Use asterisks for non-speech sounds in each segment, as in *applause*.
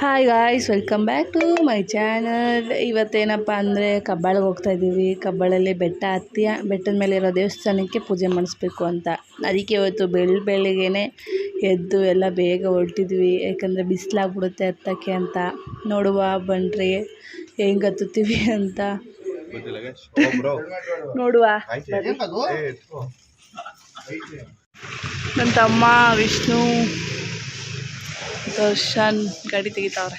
Hi guys welcome back to my channel ಇವತ್ತೇನಪ್ಪ ಅಂದರೆ ಕಬ್ಬಾಳಿಗೆ ಹೋಗ್ತಾ ಇದ್ದೀವಿ ಕಬ್ಬಾಳಲ್ಲಿ ಬೆಟ್ಟ ಹತ್ತಿ ಬೆಟ್ಟದ ಮೇಲೆ ಇರೋ ದೇವಸ್ಥಾನಕ್ಕೆ ಪೂಜೆ ಮಾಡಿಸ್ಬೇಕು ಅಂತ. ಅದಕ್ಕೆ ಇವತ್ತು ಬೆಳ್ ಬೆಳಿಗ್ಗೆನೆ ಎದ್ದು ಎಲ್ಲ ಬೇಗ ಹೊರಟಿದ್ವಿ. ಯಾಕಂದರೆ ಬಿಸಿಲಾಗ್ಬಿಡುತ್ತೆ ಹತ್ತಕ್ಕೆ ಅಂತ. ನೋಡುವ ಬನ್ರಿ ಹೆಂಗೆ ಹತ್ತುತ್ತೀವಿ ಅಂತ. ನೋಡುವ. ನನ್ನ ತಮ್ಮ ವಿಷ್ಣು. ದರ್ಶನ್ ಗಾಡಿ ತೆಗಿತಾವ್ರೆ.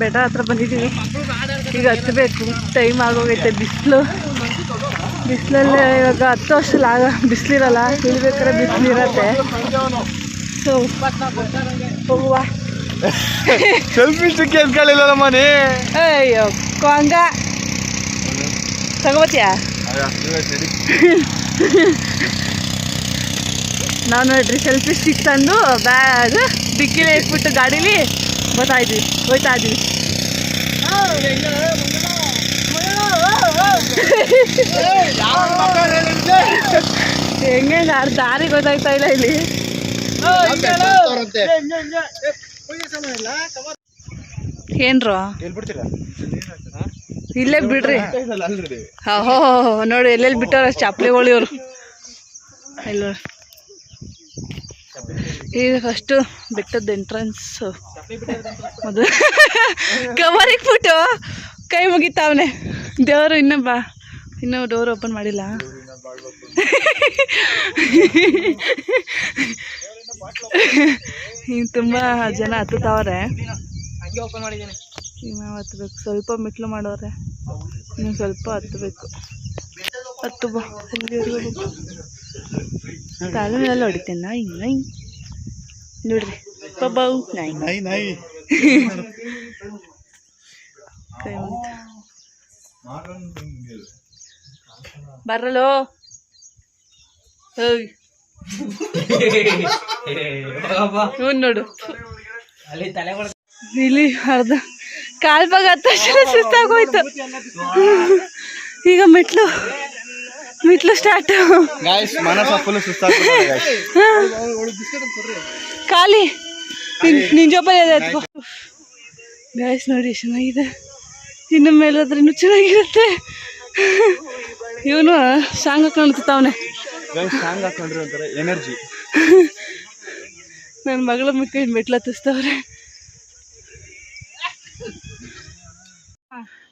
ಬೆಟ್ಟ ಹತ್ರ ಬಂದಿದ್ದೀವಿ. ಈಗ ಹತ್ತಬೇಕು ಟೈಮ್ ಆಗೋಗೈತೆ ಬಿಸಿಲು. ಬಿಸಿಲಲ್ಲಿ ಇವಾಗ ಹತ್ತು ವರ್ಷದಲ್ಲಿ ಆಗ ಬಿಸಿಲಿರಲ್ಲ ಇಳ್ಬೇಕಾದ್ರೆ ಬಿಸಿಲಿರತ್ತೆ. ಸೊ ಹೋಗುವ. ಸೆಲ್ಫಿ ಸ್ಟಿಕ್ ಎತ್ಕೊಳ್ಳಿಲ್ಲ ಮನೆ ಅಯ್ಯೋ ಕೊಂಗ ತಗೋಬತ್ತೀಯಾ ನಾನು ನೋಡ್ರಿ ಸೆಲ್ಫಿ ಸ್ಟಿಕ್ ತಂದು ಬ್ಯಾಗ್ ಡಿಕ್ಕಿಲಿ ಇಟ್ಬಿಟ್ಟು ಗಾಡೀಲಿ ಬರ್ತಾ ಇದ್ವಿ ಹೋಯ್ತಾ ಇದ್ವಿ ಹೆಂಗೆ ದಾರಿ ಗೊತ್ತಾಗ್ತಾ ಇಲ್ಲ ಇಲ್ಲಿ ಏನ್ರು? ಇಲ್ಲೇ ಬಿಡ್ರಿ. ಹೋ ನೋಡಿ, ಎಲ್ಲೆಲ್ಲಿ ಬಿಟ್ಟವ್ರ ಚಪ್ಪಲಿಗಳು ಇವರು. ಇಲ್ಲ ಈಗ ಫಸ್ಟು ಬೆಟ್ಟದ ಎಂಟ್ರೆನ್ಸ್ ಅದು. ಕವರಿಗೆ ಕೈ ಮುಗಿತಾವನೆ ದೇವರು ಇನ್ನೂ ಬಾ. ಇನ್ನೂ ಡೋರ್ ಓಪನ್ ಮಾಡಿಲ್ಲ. *laughs* ಈಗ ತುಂಬ ಜನ ಹತ್ತುತ್ತಾವ್ರೆ? ಈಗ ನಾವು ಹತ್ಬೇಕು ಸ್ವಲ್ಪ ಮೆಟ್ಲು ಮಾಡೋರೆ. ನೀವು ಸ್ವಲ್ಪ ಹತ್ತಬೇಕು. ಹತ್ತು ಬಾ ಅಲ್ಲಿವರೆಗೂ ಹೋಗ್ಬೇಕು. ಕಾಲು ಮೇಲೆ ಹೊಡಿತೇನೆ ನಾಯಿ ನಾಯಿ. ನೋಡ್ರಿ ಬಬ್ಬಾವು ನಾಯಿ. ನೈ ನೈ ಕೈ ಮುಗಿತು. ಬರಲೋ? ಹೋಗಿ ನೋಡು. ಇಲ್ಲಿ ಅರ್ಧ ಸುಸ್ತಾಗೋಯ್ತು ಈಗ ಮೆಟ್ಲು ಮೆಟ್ಲು ಸ್ಟಾರ್ಟ್. ಖಾಲಿ. ನಿನ್ ಇದೆ ಗಾಯ್ಸ್ ನೋಡಿ ಚೆನ್ನಾಗಿದೆ. ಇನ್ನು ಮೇಲಾದ್ರೆ ಇನ್ನೂ ಚೆನ್ನಾಗಿರುತ್ತೆ. ಇವನು ಸಾಂಗ್ Guys, ಸಾಂಗ್ ಹಾಕೊಂಡ್ರೆ ಒಂಥರ ಎನರ್ಜಿ ನನ್ನ ಮಗಳ ಮಿಕ್ಕ ಮೆಟ್ಲ ಹತ್ತಿಸ್ತವ್ರೆ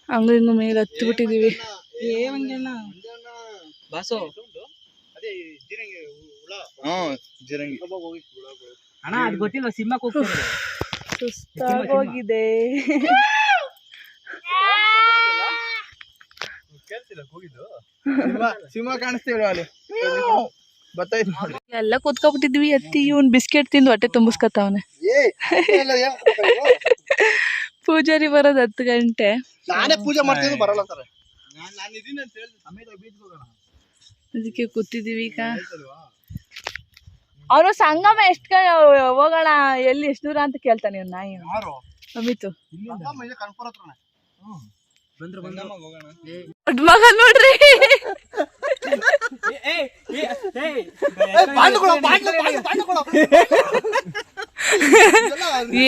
ಅಂಗಡಿನ ಮೇಲೆ ಹತ್ತು ಬಿಟ್ಟಿದೀವಿ ಜಿರಂಗಿ. ಅಣ್ಣ ಅದು ಗೊತ್ತಿಲ್ಲ ಸುಸ್ತಾಗೋಗಿದೆ ಸಿಂಹ ಸಿಂಹ ಕಾಣಿಸ್ತೀವಿ ಅಲ್ಲಿ ಬತ್ತೈತ್ ನೋಡಿ ಎಲ್ಲ ಕೂತ್ಕೊಬಿಟ್ಟಿದ್ವಿ ಅತ್ತಿ ಇವನ್ ಬಿಸ್ಕೆಟ್ ತಿಂದು ಹೊಟ್ಟೆ ತುಂಬಿಸ್ಕೊತಾವನೆ ಪೂಜಾರಿ ಬರೋದು ಹತ್ತು ಗಂಟೆ. ನಾನೇ ಪೂಜೆ ಮಾಡ್ತೀನಿ ಬರಲ್ಲ ಅಂತಾರೆ. ಅದಕ್ಕೆ ಕೂತಿದ್ದೀವಿ ಈಗ. ಅವನು ಸಂಗಮ ಎಷ್ಟು ಹೋಗೋಣ ಎಲ್ಲಿ ಎಷ್ಟು ದೂರ ಅಂತ ಕೇಳ್ತಾನೆ ನಾಯಿ. ಅಮಿತು. ದೊಡ್ಡ ಮಗ ನೋಡ್ರಿ.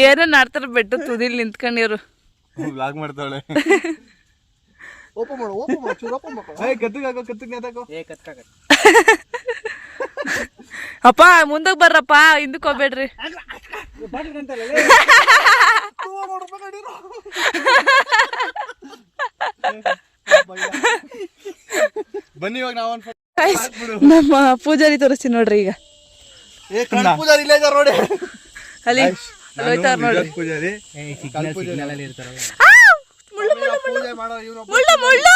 ಏನೋ ನಾಡ್ತಾರ ಬೆಟ್ಟ ತುದಿಲ್ ನಿಂತ್ಕೊಂಡಿರು ಬ್ಲಾಗ್ ಮಾಡ್ತಾಳೆ ಓಪನ್ ಮಾಡು ಓಪನ್ ಮಾಡು ಚೂರು ಓಪನ್ ಮಾಡು ಏ ಕತ್ತಿಗೆ ಹಾಕೋ ಕತ್ತಿಗೆ ನೇತಾಕೋ ಏ ಕತ್ಕಾಗ ಅಪ್ಪ ಮುಂದಕ್ಕೆ ಬರ್ರಪ್ಪ ಹಿಂದಕ್ಕೆ ಹೋಗ್ಬೇಡ್ರಿ. *laughs* ಬನ್ನಿ ಇವಾಗ ನಾವು ನಮ್ಮ ಪೂಜಾರಿ ತೋರಿಸ್ತೀನಿ ನೋಡ್ರಿ ಈಗ. ಪೂಜಾರಿ ಇಲ್ಲೇ ಇದಾರೆ ನೋಡಿ. ಅಲ್ಲಿ ಹೋಯ್ತಾರ ನೋಡ್ರಿ ಪೂಜಾರಿ! ಮುಳ್ಳು ಮುಳ್ಳು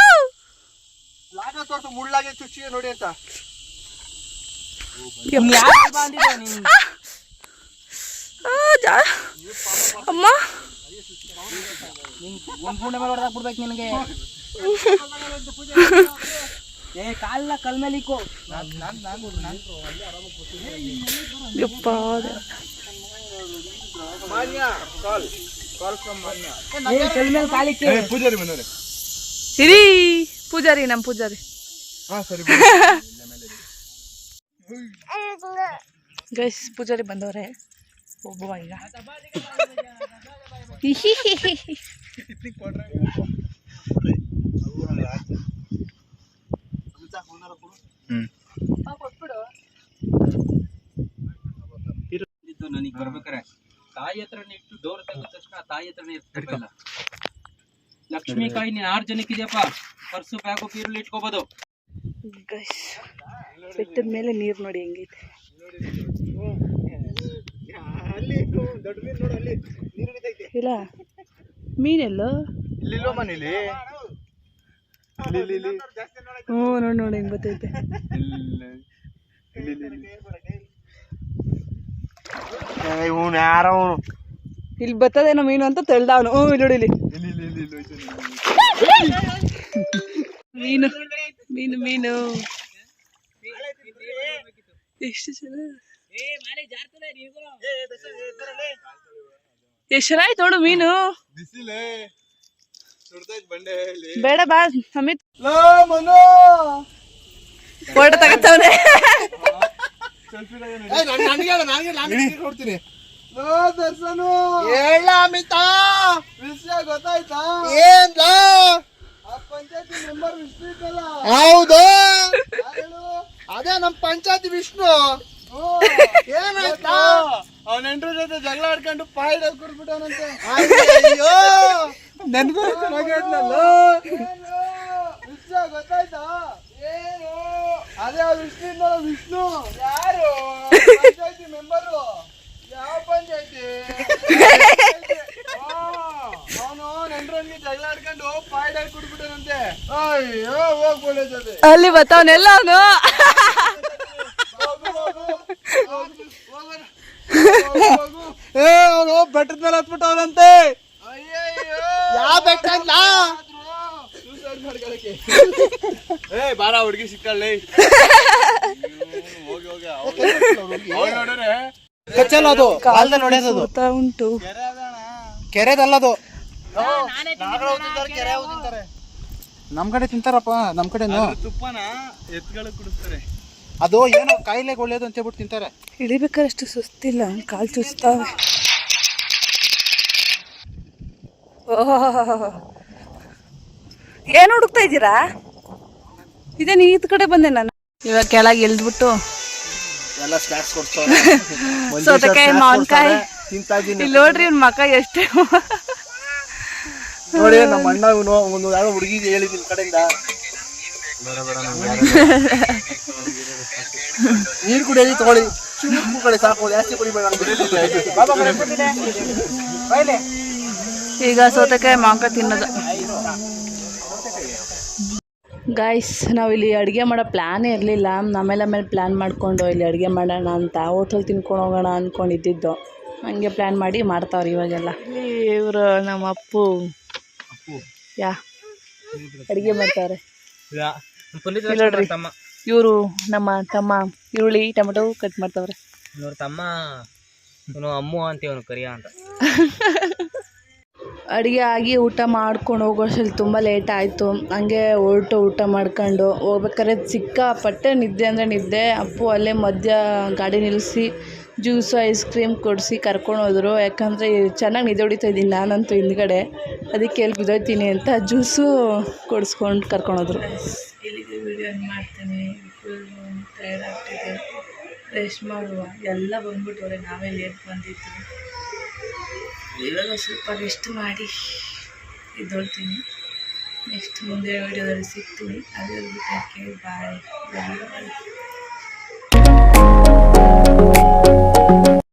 ಲಾಗ ತೋರ್ಸು ಮುಳ್ಳಾಗೆ ಚುಚ್ಚಿ ನೋಡಿ ಅಂತ. ಅಮ್ಮ. ಒಂದ್ ಗುಂಡೆ ಮೇಲೆ ಹೊಡೆದಾಕ್ ಬಿಡ್ಬೇಕು ನಿನಗೆ ಏ ಕಾಲ ಕಲ್ ಮೇಲೆ ಇಕ್ಕೋ ಯಪ್ಪ ಮಾನ್ಯ ಕಾಲ್ ಏ, ಕಲ್ ಮೇಲೆ ಕಾಲಿಕ್ಕೆ ಏ, ಪೂಜಾರಿ ಬಂದವ್ರೆ ಇರಿ ಪೂಜಾರಿ ನಮ್ಮ ಪೂಜಾರಿ ಹಾ ಸರಿ ಗೈಸ್ ಪೂಜಾರಿ ಬಂದವ್ರೆ ಒಬ್ಬ ಈಗ ಇದ್ದು ನನಗೆ ಬರ್ಬೇಕಾರೆ ತಾಯಿ ಹತ್ರ ಇಟ್ಟು ಡೋರ್ ತೆಗೆದ ತಕ್ಷಣ ತಾಯಿ ಹತ್ರನೇ ಇರ್ತಿರ್ಲಿಲ್ಲ ಲಕ್ಷ್ಮಿ ಕಾಯಿ ನೀನ್ ಆರು ಜನಕ್ಕಿದೆಯಪ್ಪ ಪರ್ಸು ಬ್ಯಾಗು ಪೀರುಳು ಇಟ್ಕೋಬೋದು ಬೆಟ್ಟದ ಮೇಲೆ ನೀರು ನೋಡಿ ಹೆಂಗೈತೆ ಇಲ್ಲ. ಮೀನೆಲ್ಲೋ? ಇಲ್ಲಿಲ್ಲೋ ಮನೇಲಿ ಇಲ್ಲಿ? ಇಲ್ಲಿ ಇಲ್ಲಿ ಹ್ಞೂ ನೋಡಿ ನೋಡಿ ಹೆಂಗೆ ಬರ್ತೈತೆ ಇವನು ಯಾರೋ ಅವನು. ಇಲ್ಲಿ ಬತ್ತದೇನೋ ಮೀನು ಅಂತ ತೆಳ್ದವನು ಹ್ಞೂ ಇಲ್ಲಿ ನೋಡಿ ಇಲ್ಲಿ ಮೀನು ಮೀನು ಮೀನು. ಎಷ್ಟು ಜನ ಎಷ್ಟು ಜನ ಆಯ್ತು ನೋಡು ಮೀನು. ಬಿಸಿಲೇ. ಬಂಡೆ ಇಲ್ಲಿ. ಬೇಡ ಬಾ ಸಮಿತ್. ಲೋ ಮನು! ಫೋಟೋ ತಗತ್ತವ್ರೆ ನನಗೆ ನನಗೆ ನನಗೆ ಕೊಡ್ತೀನಿ. ಲೋ ದರ್ಶನು. ಹೇಳ ಅಮಿತ! ವಿಷಯ ಗೊತ್ತಾಯ್ತಾ? ಏನ್ ಆ ಪಂಚಾಯತಿ ಮೆಂಬರ್ ವಿಷ್ಣು ಇದ್ದಲ್ಲ. ಹೌದು. ಅದೇ ನಮ್ ಪಂಚಾಯತಿ ವಿಷ್ಣು. ಏನಾಯ್ತಾ? ಅವನ ಹೆಂಡ್ರ ಜೊತೆ ಜಗಳ ಆಡ್ಕೊಂಡು ಪಾಯ್ಡ ಕೊಡ್ಬಿಟ್ಟವನಂತೆ ಅಯ್ಯೋ ನನ್ಗೂ ಚೆನ್ನಾಗಿದ್ನಲ್ಲ ವಿಷಯ ಗೊತ್ತಾಯ್ತಾ? ಏನು? ಅದೇ ಆ ವಿಷ್ಣು ಇದ್ನಲ್ಲ ವಿಷ್ಣು. ಯಾರು? ಪಂಚಾಯತಿ ಮೆಂಬರು. ಯಾವ ಪಂಚಾಯತಿ? ಅವನು ನೆಂಟ್ರನ್ಗೆ ಜಗಳ ಆಡ್ಕೊಂಡು ಪಾಯ್ಡ ಕೊಡ್ಬಿಟ್ಟನಂತೆ ಅಯ್ಯೋ ಹೋಗ್ಬೋಳೆ ಜೊತೆ. ಅಲ್ಲಿ ಬರ್ತಾವನೆಲ್ಲ ಅವನು. ಏ ಅವನು ಬೆಟ್ಟದ ಮೇಲೆ ಹತ್ಬಿಟ್ಟವನಂತೆ ಯಾವ ಬೆಟ್ಟ ಇಲ್ಲ ಏ ಬಾರ ಹುಡುಗಿ ಸಿಕ್ಕಲ್ಲಿ ಹೋಗಿ ಹೋಗಿ ನೋಡ್ರೆ. ಕಚ್ಚಲ್ಲ ಅದು ಕಾಲ್ದ ನೋಡ್ಯದು ಬರ್ತಾ ಉಂಟು. ಕೆರೆದಲ್ಲದು ನಮ್ ಕಡೆ ತಿಂತಾರಪ್ಪ ನಮ್ ಕಡೆ ತುಪ್ಪನ ಎತ್ಗಳು ಕುಡಿಸ್ತಾರೆ. ಅದು ಏನೋ ಕಾಯಿಲೆಗೆ ಒಳ್ಳೇದು ಅಂತ ಹೇಳ್ಬಿಟ್ಟು ತಿಂತಾರೆ. ಇಳಿಬೇಕಾದ್ರೆ ಅಷ್ಟು ಸುಸ್ತಿಲ್ಲ ಕಾಲು ಚುಚ್ತಾವೆ ಏನು ಹುಡುಕ್ತಾ ಇದ್ದೀರಾ? ಇದೇನು ಈದ್ ಕಡೆ ಬಂದೆ ನಾನು. ಇವಾಗ ಕೆಳಗೆ ಇಳ್ದ್ಬಿಟ್ಟು. ಎಲ್ಲ ಸ್ನಾಕ್ಸ್ ಕೊಡ್ತಾರೆ *laughs* ಸೌತೆಕಾಯಿ ಮಾವಿನಕಾಯಿ. ತಿಂತಾ ಇಲ್ಲಿ ನೋಡ್ರಿ ಇವ್ನ ಮಕ ಎಷ್ಟು. ನೋಡಿ ನಮ್ಮ ಅಣ್ಣ ಇವನು ಒಂದು ಯಾರೋ ಹುಡುಗಿ ಹೇಳಿದ್ದೀನಿ ಕಡೆಯಿಂದ. ನೀರ್ ಕುಡಿಯಲಿ ತಗೊಳ್ಳಿ ಕಡೆ ಸಾಕು ಜಾಸ್ತಿ ಕುಡಿಬೇಡ ಈಗ ಸೌತೆಕಾಯಿ ಮಾಂಕ ತಿನ್ನೋದು ಗಾಯ್ಸ್ ನಾವು ಇಲ್ಲಿ ಅಡುಗೆ ಮಾಡೋ ಪ್ಲ್ಯಾನೇ ಇರಲಿಲ್ಲ ಆಮೇಲೆ ಆಮೇಲೆ ಪ್ಲ್ಯಾನ್ ಮಾಡಿಕೊಂಡು ಇಲ್ಲಿ ಅಡುಗೆ ಮಾಡೋಣ ಅಂತ ಹೋಟೆಲ್ ತಿನ್ಕೊಂಡು ಹೋಗೋಣ ಅಂದ್ಕೊಂಡಿದ್ದಿದ್ದು ಹಂಗೆ ಪ್ಲ್ಯಾನ್ ಮಾಡಿ ಮಾಡ್ತಾವ್ರಿ ಇವಾಗೆಲ್ಲ ಇವರು ನಮ್ಮ ಅಪ್ಪು ಯಾ ಅಡುಗೆ ಮಾಡ್ತಾವ್ರೆ ನೋಡ್ರಿ. ಇವರು ನಮ್ಮ ತಮ್ಮ ಈರುಳ್ಳಿ ಟೊಮೆಟೊ ಕಟ್ ಮಾಡ್ತಾವ್ರೆ. ಇವ್ರ ತಮ್ಮ ಅಮ್ಮ ಅಮ್ಮು ಅಂತ ಇವನು ಕರಿಯ ಅಂತ. *laughs* ಅಡುಗೆ ಆಗಿ ಊಟ ಮಾಡ್ಕೊಂಡು ಹೋಗೋಷ್ಟಲ್ಲಿ ತುಂಬ ಲೇಟ್ ಆಯಿತು. ಹಂಗೆ ಹೊರಟು ಊಟ ಮಾಡ್ಕೊಂಡು ಹೋಗ್ಬೇಕಾದ್ರೆ ಸಿಕ್ಕಾಪಟ್ಟೆ ನಿದ್ದೆ ಅಂದರೆ ನಿದ್ದೆ. ಅಪ್ಪು ಅಲ್ಲೇ ಮಧ್ಯ ಗಾಡಿ ನಿಲ್ಲಿಸಿ ಜ್ಯೂಸು ಐಸ್ ಕ್ರೀಮ್ ಕೊಡಿಸಿ ಕರ್ಕೊಂಡು ಹೋದರು. ಯಾಕಂದರೆ ಚೆನ್ನಾಗಿ ನಿದ್ದೆ ಹೊಡಿತಾ ಇದ್ದೀನಿ ನಾನಂತೂ ಹಿಂದ್ಗಡೆ. ಅದಕ್ಕೆ ಎಲ್ಲಿ ಬಿದ್ದೋಯ್ತೀನಿ ಅಂತ ಜ್ಯೂಸು ಕೊಡಿಸ್ಕೊಂಡು ಕರ್ಕೊಂಡೋದ್ರು ವಿಡಿಯೋ ಮಾಡ್ತೀನಿ ಫುಲ್ ಟೈರ್ಡ್ ಆಗ್ತಿದೆ. ರೆಸ್ಟ್ ಮಾಡುವ. ಎಲ್ಲ ಬಂದ್ಬಿಟ್ಟವ್ರೆ ನಾವೇ ಲೇಟ್ ಬಂದಿದ್ದು. ಇವಾಗ ಸ್ವಲ್ಪ ರೆಸ್ಟ್ ಮಾಡಿ ಇದ್ದೊಳ್ತೀನಿ ನೆಕ್ಸ್ಟ್ ಮುಂದೆ ವೀಡಿಯೋದಲ್ಲಿ ಸಿಗ್ತೀನಿ. ಅಲ್ಲಿವರೆಗೂ ಬಾಯ್ ಬಾಯ್